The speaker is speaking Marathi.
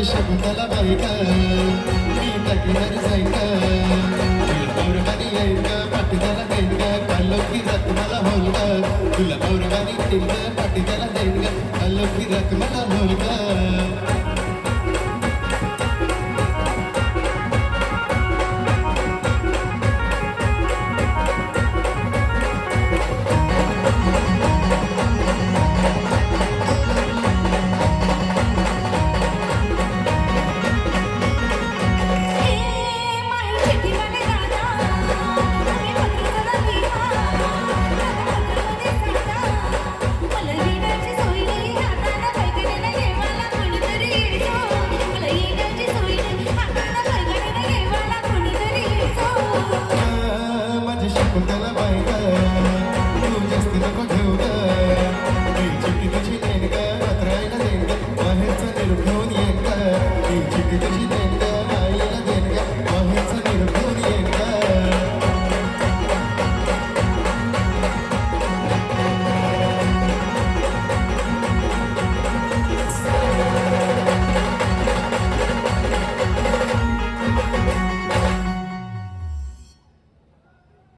माझी शब्दाला बायक मी तकणार जायक गौरवानी येईन पाटीदाला देईन. ग कालोकी रकमाला होल ग तुला गौरवानी देईन पाटीदाला देईन. ग कालोकी रकमाला होल ग Thank you.